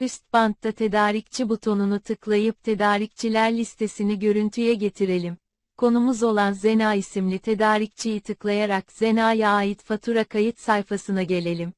Üst bantta tedarikçi butonunu tıklayıp tedarikçiler listesini görüntüye getirelim. Konumuz olan Zena isimli tedarikçiyi tıklayarak Zena'ya ait fatura kayıt sayfasına gelelim.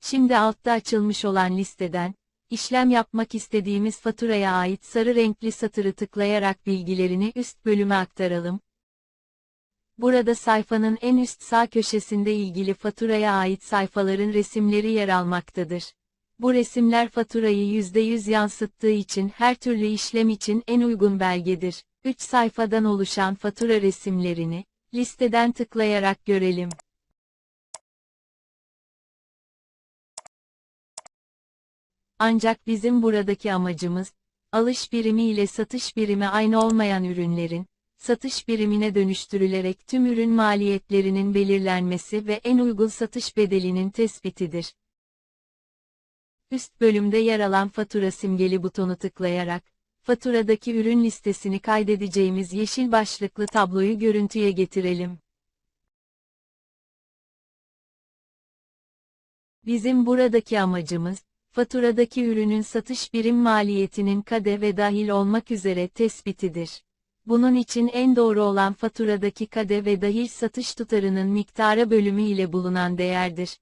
Şimdi altta açılmış olan listeden, işlem yapmak istediğimiz faturaya ait sarı renkli satırı tıklayarak bilgilerini üst bölüme aktaralım. Burada sayfanın en üst sağ köşesinde ilgili faturaya ait sayfaların resimleri yer almaktadır. Bu resimler faturayı %100 yansıttığı için her türlü işlem için en uygun belgedir. 3 sayfadan oluşan fatura resimlerini, listeden tıklayarak görelim. Ancak bizim buradaki amacımız, alış birimi ile satış birimi aynı olmayan ürünlerin, satış birimine dönüştürülerek tüm ürün maliyetlerinin belirlenmesi ve en uygun satış bedelinin tespitidir. Üst bölümde yer alan fatura simgeli butonu tıklayarak, faturadaki ürün listesini kaydedeceğimiz yeşil başlıklı tabloyu görüntüye getirelim. Bizim buradaki amacımız, faturadaki ürünün satış birim maliyetinin kade ve dahil olmak üzere tespitidir. Bunun için en doğru olan faturadaki kade ve dahil satış tutarının miktara bölümü ile bulunan değerdir.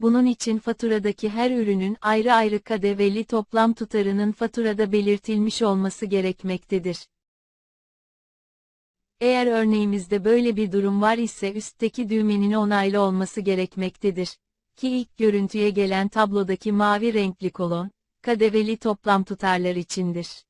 Bunun için faturadaki her ürünün ayrı ayrı kadeveli toplam tutarının faturada belirtilmiş olması gerekmektedir. Eğer örneğimizde böyle bir durum var ise üstteki düğmenin onaylı olması gerekmektedir. Ki ilk görüntüye gelen tablodaki mavi renkli kolon, kadeveli toplam tutarlar içindir.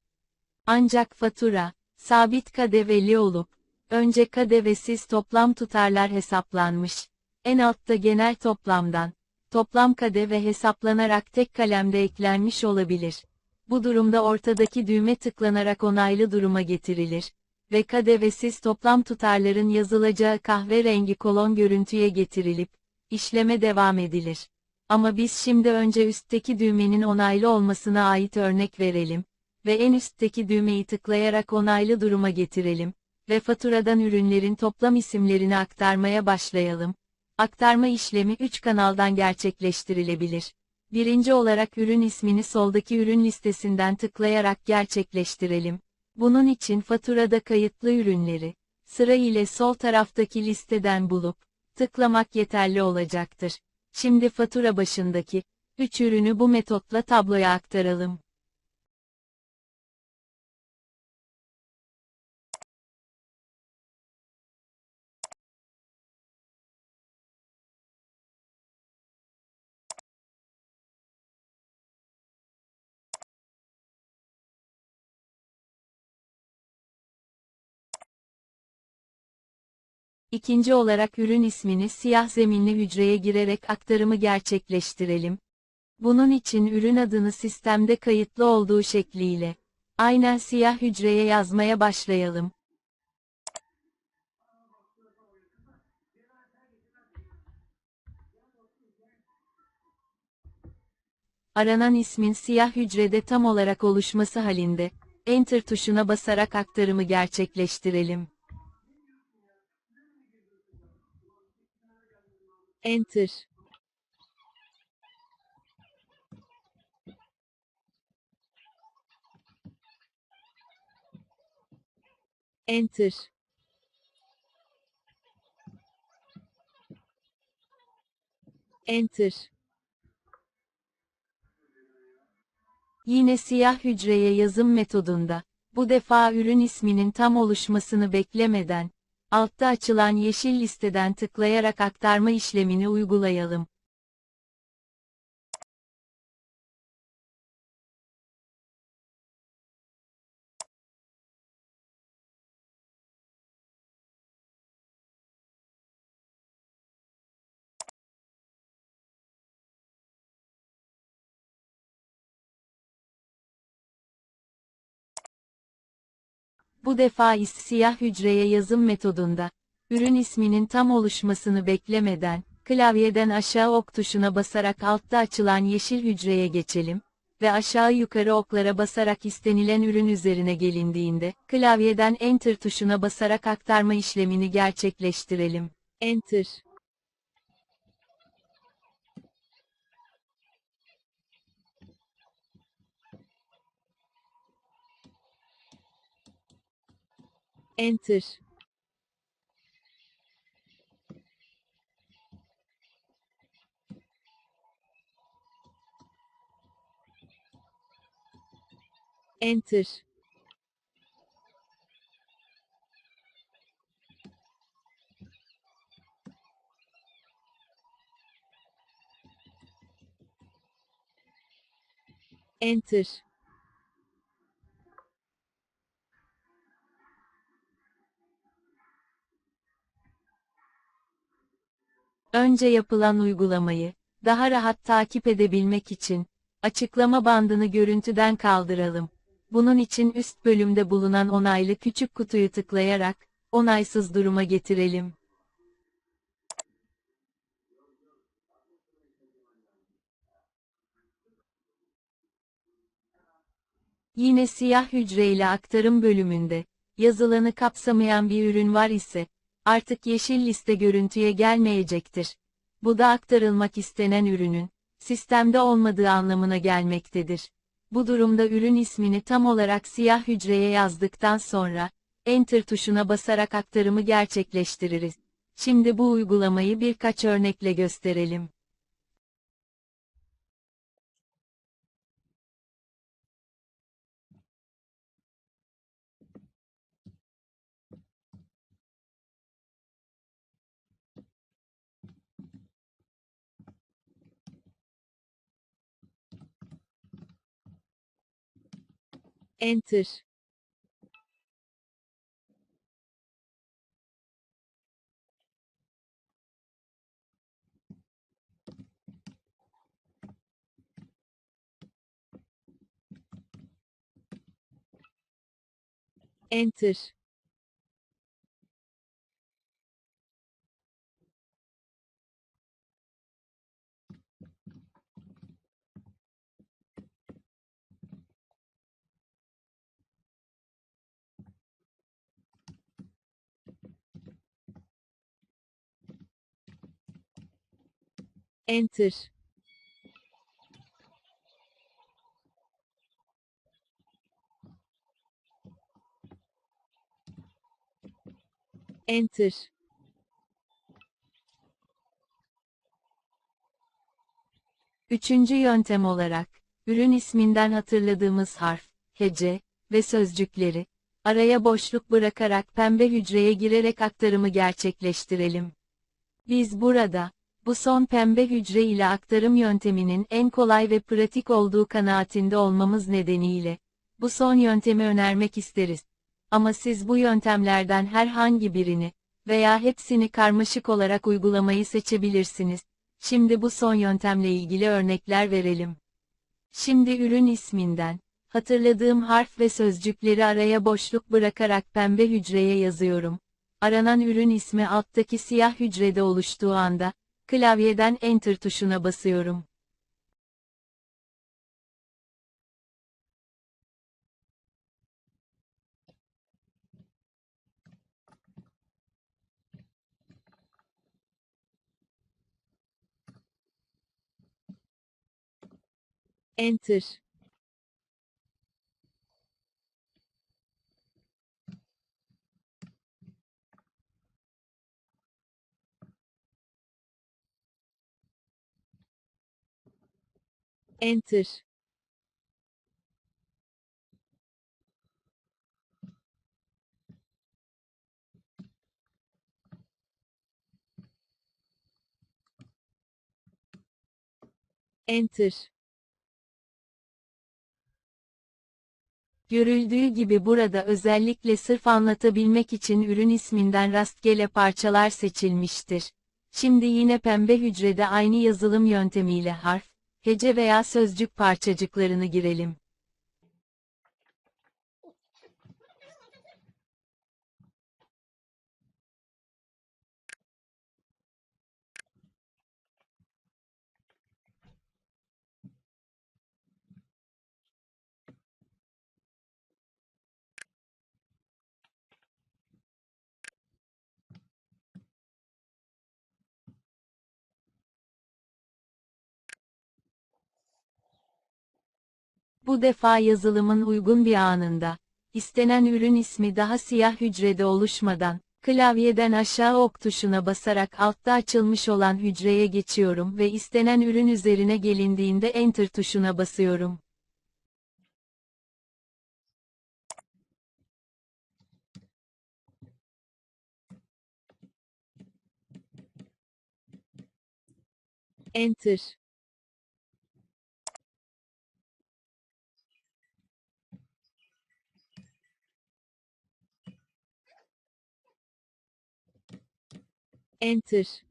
Ancak fatura, sabit kadeveli olup, önce kadevesiz toplam tutarlar hesaplanmış, en altta genel toplamdan, toplam kadeve hesaplanarak tek kalemde eklenmiş olabilir. Bu durumda ortadaki düğme tıklanarak onaylı duruma getirilir ve kadevesiz toplam tutarların yazılacağı kahverengi kolon görüntüye getirilip, işleme devam edilir. Ama biz şimdi önce üstteki düğmenin onaylı olmasına ait örnek verelim ve en üstteki düğmeyi tıklayarak onaylı duruma getirelim ve faturadan ürünlerin toplam isimlerini aktarmaya başlayalım. Aktarma işlemi 3 kanaldan gerçekleştirilebilir. Birinci olarak ürün ismini soldaki ürün listesinden tıklayarak gerçekleştirelim. Bunun için faturada kayıtlı ürünleri, sıra ile sol taraftaki listeden bulup, tıklamak yeterli olacaktır. Şimdi fatura başındaki, 3 ürünü bu metotla tabloya aktaralım. İkinci olarak ürün ismini siyah zeminli hücreye girerek aktarımı gerçekleştirelim. Bunun için ürün adını sistemde kayıtlı olduğu şekliyle, aynen siyah hücreye yazmaya başlayalım. Aranan ismin siyah hücrede tam olarak oluşması halinde, Enter tuşuna basarak aktarımı gerçekleştirelim. Enter. Enter. Enter. Yine siyah hücreye yazım metodunda, bu defa ürün isminin tam oluşmasını beklemeden, altta açılan yeşil listeden tıklayarak aktarma işlemini uygulayalım. Bu defa is siyah hücreye yazım metodunda, ürün isminin tam oluşmasını beklemeden, klavyeden aşağı ok tuşuna basarak altta açılan yeşil hücreye geçelim ve aşağı yukarı oklara basarak istenilen ürün üzerine gelindiğinde, klavyeden Enter tuşuna basarak aktarma işlemini gerçekleştirelim. Enter. Enter. Enter. Enter. Önce yapılan uygulamayı daha rahat takip edebilmek için açıklama bandını görüntüden kaldıralım. Bunun için üst bölümde bulunan onaylı küçük kutuyu tıklayarak onaysız duruma getirelim. Yine siyah hücre ile aktarım bölümünde, yazılanı kapsamayan bir ürün var ise, artık yeşil liste görüntüye gelmeyecektir. Bu da aktarılmak istenen ürünün, sistemde olmadığı anlamına gelmektedir. Bu durumda ürün ismini tam olarak siyah hücreye yazdıktan sonra, Enter tuşuna basarak aktarımı gerçekleştiririz. Şimdi bu uygulamayı birkaç örnekle gösterelim. Enter. Enter. Enter. Enter. Üçüncü yöntem olarak, ürün isminden hatırladığımız harf, hece ve sözcükleri, araya boşluk bırakarak pembe hücreye girerek aktarımı gerçekleştirelim. Biz burada, bu son pembe hücre ile aktarım yönteminin en kolay ve pratik olduğu kanaatinde olmamız nedeniyle, bu son yöntemi önermek isteriz. Ama siz bu yöntemlerden herhangi birini veya hepsini karmaşık olarak uygulamayı seçebilirsiniz. Şimdi bu son yöntemle ilgili örnekler verelim. Şimdi ürün isminden, hatırladığım harf ve sözcükleri araya boşluk bırakarak pembe hücreye yazıyorum. Aranan ürün ismi alttaki siyah hücrede oluştuğu anda, klavyeden Enter tuşuna basıyorum. Enter. Enter. Enter. Görüldüğü gibi burada özellikle sırf anlatabilmek için ürün isminden rastgele parçalar seçilmiştir. Şimdi yine pembe hücrede aynı yazılım yöntemiyle harf, hece veya sözcük parçacıklarını girelim. Bu defa yazılımın uygun bir anında, istenen ürün ismi daha siyah hücrede oluşmadan, klavyeden aşağı ok tuşuna basarak altta açılmış olan hücreye geçiyorum ve istenen ürün üzerine gelindiğinde Enter tuşuna basıyorum. Enter. Enter.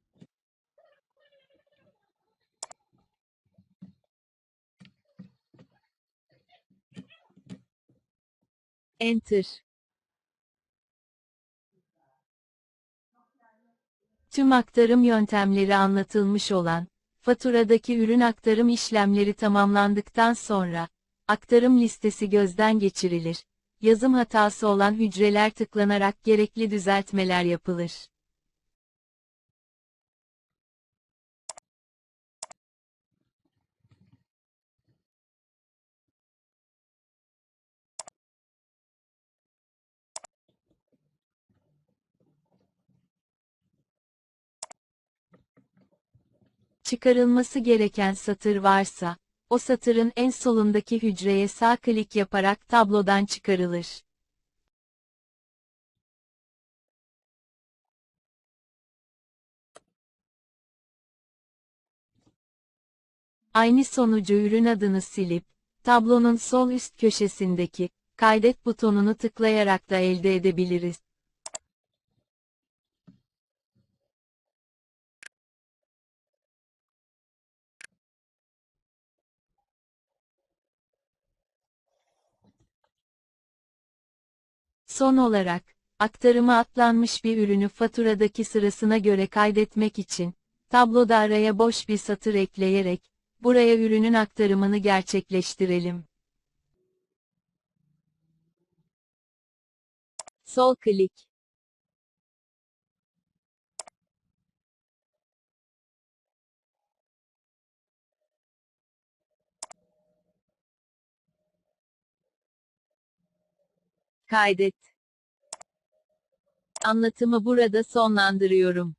Enter. Tüm aktarım yöntemleri anlatılmış olan, faturadaki ürün aktarım işlemleri tamamlandıktan sonra, aktarım listesi gözden geçirilir. Yazım hatası olan hücreler tıklanarak gerekli düzeltmeler yapılır. Çıkarılması gereken satır varsa, o satırın en solundaki hücreye sağ klik yaparak tablodan çıkarılır. Aynı sonucu ürün adını silip, tablonun sol üst köşesindeki kaydet butonunu tıklayarak da elde edebiliriz. Son olarak, aktarıma atlanmış bir ürünü faturadaki sırasına göre kaydetmek için, tabloda araya boş bir satır ekleyerek, buraya ürünün aktarımını gerçekleştirelim. Sol klik. Kaydet. Anlatımı burada sonlandırıyorum.